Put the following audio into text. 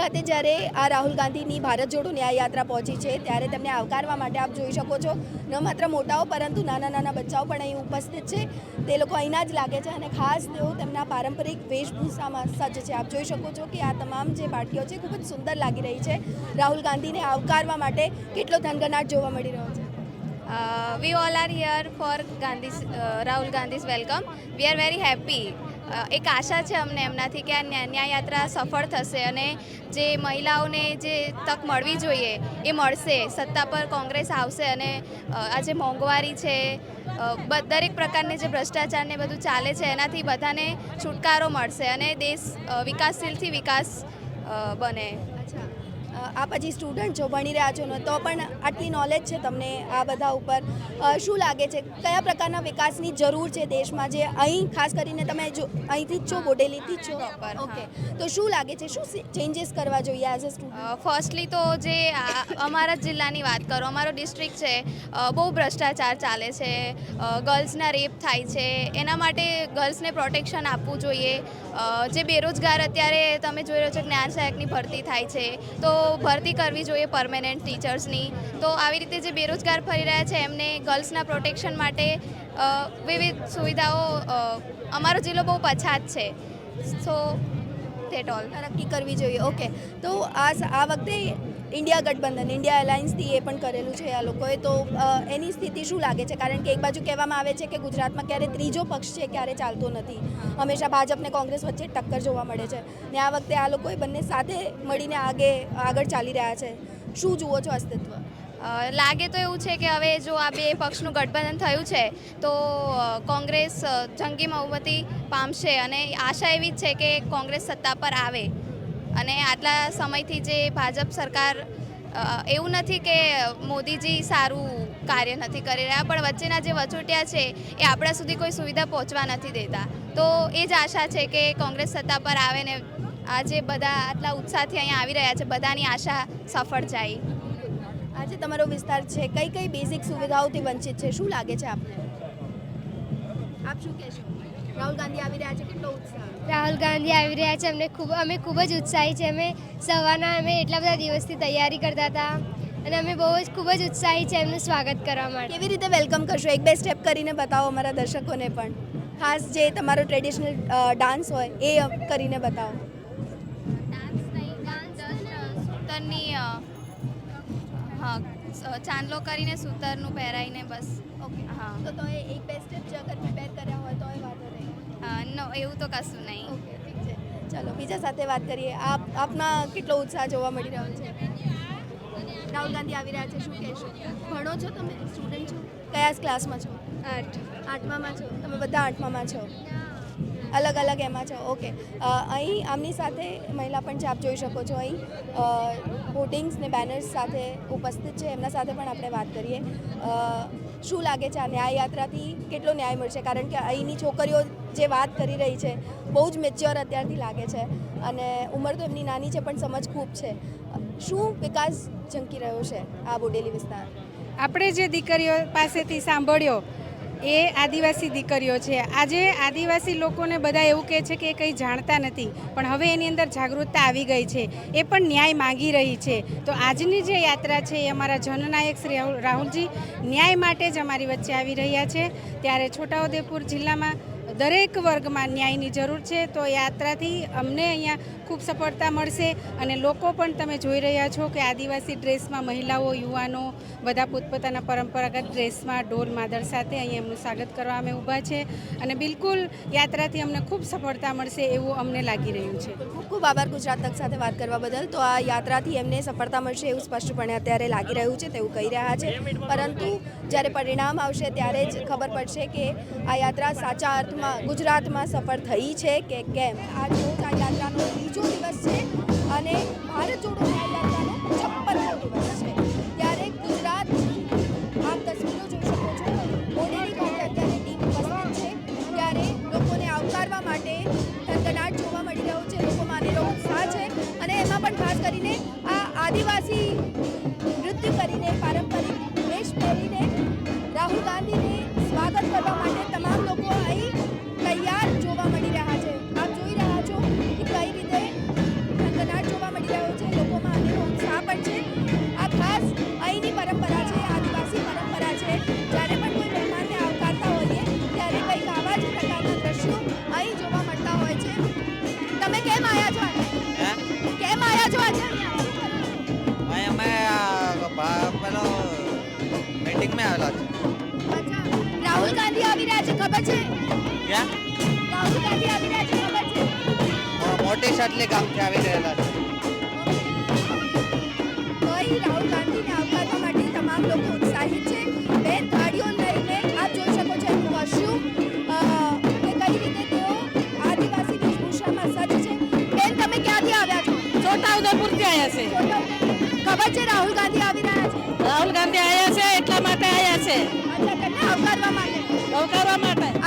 ખાતે જ્યારે આ રાહુલ ગાંધીની ભારત જોડો ન્યાય યાત્રા પહોંચી છે, ત્યારે તેમને આવકારવા માટે આપ જોઈ શકો છો, ન માત્ર મોટાઓ પરંતુ નાના નાના બચ્ચાઓ પણ અહીં ઉપસ્થિત છે. તે લોકો અહીંના જ લાગે છે અને ખાસ તેઓ તેમના પારંપરિક વેશભૂષામાં સજ્જ છે. આપ જોઈ શકો છો કે આ તમામ જે બાળકીઓ છે, ખૂબ જ સુંદર લાગી રહી છે. રાહુલ ગાંધીને આવકારવા માટે કેટલો ધનગનાટ જોવા મળી રહ્યો છે. Uh, we all are here for Gandhi's uh, Rahul Gandhi's welcome. We are very happy. Uh, એક આશા છે અમને એમનાથી કે આ ન્યાયયાત્રા યાત્રા સફળ થશે અને જે મહિલાઓને જે તક મળવી જોઈએ એ મળશે સત્તા પર કોંગ્રેસ આવશે અને આ જે મોંઘવારી છે દરેક પ્રકારની જે ભ્રષ્ટાચારને બધું ચાલે છે એનાથી બધાને છુટકારો મળશે અને દેશ વિકાસશીલથી વિકાસ બને અચ્છા આપ હજી સ્ટુડન્ટ છો, ભણી રહ્યા છો ને, તો પણ આટલી નોલેજ છે તમને આ બધા ઉપર. શું લાગે છે, કયા પ્રકારના વિકાસની જરૂર છે દેશમાં જે અહીં, ખાસ કરીને તમે જો, અહીંથી જ છો, બોડેલીથી જ છો? ઓકે તો શું લાગે છે, શું ચેન્જીસ કરવા જોઈએ એઝ અ સ્ટુડન્ટ ફર્સ્ટલી તો જે અમારા જિલ્લાની વાત કરો, અમારો ડિસ્ટ્રિક્ટ છે બહુ ભ્રષ્ટાચાર ચાલે છે ગર્લ્સના રેપ થાય છે, એના માટે ગર્લ્સને પ્રોટેક્શન આપવું જોઈએ. જે બેરોજગાર અત્યારે તમે જોઈ રહ્યો છો, જ્ઞાન સહાયકની ભરતી થાય છે, તો ભરતી કરવી જોઈએ પરમેનન્ટ ટીચર્સની તો આવી રીતે જે બેરોજગાર ફરી રહ્યા છે, એમને ગર્લ્સના પ્રોટેક્શન માટે વિવિધ સુવિધાઓ અમારો જિલ્લો બહુ પછાત છે. સો ધેટ ઓલ નક્કી કરવી જોઈએ. ઓકે તો આ આ વખતે ઇન્ડિયા ગઠબંધન, ઇન્ડિયા એલાયન્સથી એ પણ કરેલું છે આ લોકોએ. તો એની સ્થિતિ શું લાગે છે? કારણ કે એક બાજુ કહેવામાં આવે છે કે ગુજરાતમાં ક્યારે ત્રીજો પક્ષ છે ક્યારે ચાલતો નથી. હંમેશા ભાજપને કોંગ્રેસ વચ્ચે ટક્કર જોવા મળે છે. ને આ વખતે આ લોકોએ બંને સાથે મળીને આગે, આગળ ચાલી રહ્યા છે. શું જુઓ છો અસ્તિત્વ? લાગે તો એવું છે કે હવે જો આ બે પક્ષનું ગઠબંધન થયું છે, તો કોંગ્રેસ જંગી બહુમતી પામશે અને આશા એવી જ છે કે કોંગ્રેસ સત્તા પર આવે. અને આટલા સમયથી જે ભાજપ સરકાર એવું નથી કે મોદીજી સારું કાર્ય નથી કરી રહ્યા, પણ વચ્ચેના જે વચોટિયા છે એ આપણા સુધી કોઈ સુવિધા પહોંચવા નથી દેતા. તો એ જ આશા છે કે કોંગ્રેસ સત્તા પર આવે ને આજે બધા આટલા ઉત્સાહથી અહીંયા આવી રહ્યા છે, બધાની આશા સફળ જાય. આજે તમારો વિસ્તાર છે કઈ કઈ બેઝિક સુવિધાઓથી વંચિત છે? શું લાગે છે આપને? આપ શું કહેશો? રાહુલ ગાંધી આવી રહ્યા છે કેટલો ઉત્સાહ? રાહુલ ગાંધી આવી રહ્યા છે અમને ખૂબ અમે ખૂબ જ ઉત્સાહી છે. અમે સવારના અમે એટલા બધા દિવસથી તૈયારી કરતા હતા અને અમે બહુ જ ખૂબ જ ઉત્સાહી છે એમનું સ્વાગત કરવા માટે. કેવી રીતે વેલકમ કરશો? એક બે સ્ટેપ કરીને બતાવો અમારા દર્શકોને પણ. ખાસ જે તમારો ટ્રેડિશનલ ડાન્સ હોય એ કરીને બતાવો. હા ચાંદલો કરીને સૂતરનું પહેરાવીને બસ. ઓકે હા. તો તો એક બે સ્ટેપ જો અગર પ્રિપેર કર્યા હોય તો એ વાંધો નહીં. નો એવું તો કશું નહીં. ઓકે ઠીક છે. ચલો બીજા સાથે વાત કરીએ. આપ આપમાં કેટલો ઉત્સાહ જોવા મળી રહ્યો છે? રાહુલ ગાંધી આવી રહ્યા છે શું કહેશો? ભણો છો તમે? સ્ટુડન્ટ છો? કયા ક્લાસમાં છો? આઠ. આઠમામાં છો? તમે બધા આઠમામાં છો? અલગ અલગ એમાં છો. ઓકે. અહીં આમની સાથે મહિલા પણ છે, આપ જોઈ શકો છો અહીં. હોર્ડિંગ્સ ને બેનર્સ સાથે ઉપસ્થિત છે. એમના સાથે પણ આપણે વાત કરીએ. શું લાગે છે આ ન્યાય યાત્રાથી કેટલો ન્યાય મળશે? કારણ કે અહીંની છોકરીઓ જે વાત કરી રહી છે, બહુ જ મેચ્યોર અત્યારથી લાગે છે. અને ઉંમર તો એમની નાની છે, પણ સમજ ખૂબ છે. શું વિકાસ ઝંકી રહ્યો છે આ બોડેલી વિસ્તાર? આપણે જે દીકરીઓ પાસેથી સાંભળ્યો એ આદિવાસી દીકરીઓ છે. આજે આદિવાસી લોકોને બધા એવું કહે છે કે એ કંઈ જાણતા નથી, પણ હવે એની અંદર જાગૃતતા આવી ગઈ છે. એ પણ ન્યાય માંગી રહી છે. તો આજની જે યાત્રા છે એ અમારા જનનાયક શ્રી રાહુલજી ન્યાય માટે જ અમારી વચ્ચે આવી રહ્યા છે. ત્યારે છોટાઉદેપુર જિલ્લામાં દરેક વર્ગમાં ન્યાયની જરૂર છે, તો યાત્રાથી અમને અહીંયા ખૂબ સફળતા મળશે અને લોકો પણ તમે જોઈ રહ્યા છો કે આદિવાસી ડ્રેસમાં મહિલાઓ, યુવાનો, બધા પોતપોતાના પરંપરાગત ડ્રેસમાં ઢોલ માદર સાથે અહીંયા એમનું સ્વાગત કરવા અમે ઊભા છે અને બિલકુલ યાત્રાથી અમને ખૂબ સફળતા મળશે એવું અમને લાગી રહ્યું છે. ખૂબ ખૂબ આભાર ગુજરાત તક સાથે વાત કરવા બદલ. તો આ યાત્રાથી એમને સફળતા મળશે એવું સ્પષ્ટપણે અત્યારે લાગી રહ્યું છે તેવું કહી રહ્યા છે. પરંતુ જ્યારે પરિણામ આવશે ત્યારે જ ખબર પડશે કે આ યાત્રા સાચા અર્થમાં ગુજરાતમાં સફળ થઈ છે કે કેમ? આ આ યાત્રાનો બીજો દિવસ છે અને ભારત જોડો યાત્રાનો છપ્પનમો દિવસ છે. ત્યારે ગુજરાત આપ તસવીરો જોઈ શકો છો. બોડેલી ખાતે અત્યારે ટીમ ઉપસ્થિત છે. ત્યારે લોકોને આવકારવા માટે ધનધનાટ જોવા મળી રહ્યો છે. લોકોમાં અનેરો ઉત્સાહ છે અને એમાં પણ ખાસ કરીને આ આદિવાસી નૃત્ય કરીને પારંપરિક વેશ પહેરીને રાહુલ ગાંધીને સ્વાગત કરવા માટે તમામ તમે આવેલા છો. રાહુલ ગાંધી આવી રહ્યા છે ખબર છે? ક્યાં? રાહુલ ગાંધી આવી રહ્યા છે ખબર છે? મોટી સાટલે ગામથી આવી રહેલા છે. કોઈ રાહુલ ગાંધીને આવકારવા માટે તમામ લોકો ઉત્સાહિત છે. બે ગાડીઓ લઈને આપ જોઈ શકો છો એમનું કશું કે કઈ રીતે તેઓ આદિવાસી વેશભૂષામાં સજ્જ છે. બેન તમે ક્યાંથી આવ્યા છો? છોટાઉદેપુરથી આવ્યા છે. ખબર છે રાહુલ ગાંધી આવી રહ્યા રાહુલ ગાંધી આવ્યા છે એટલા માટે આવ્યા છે. આવકારવા માટે.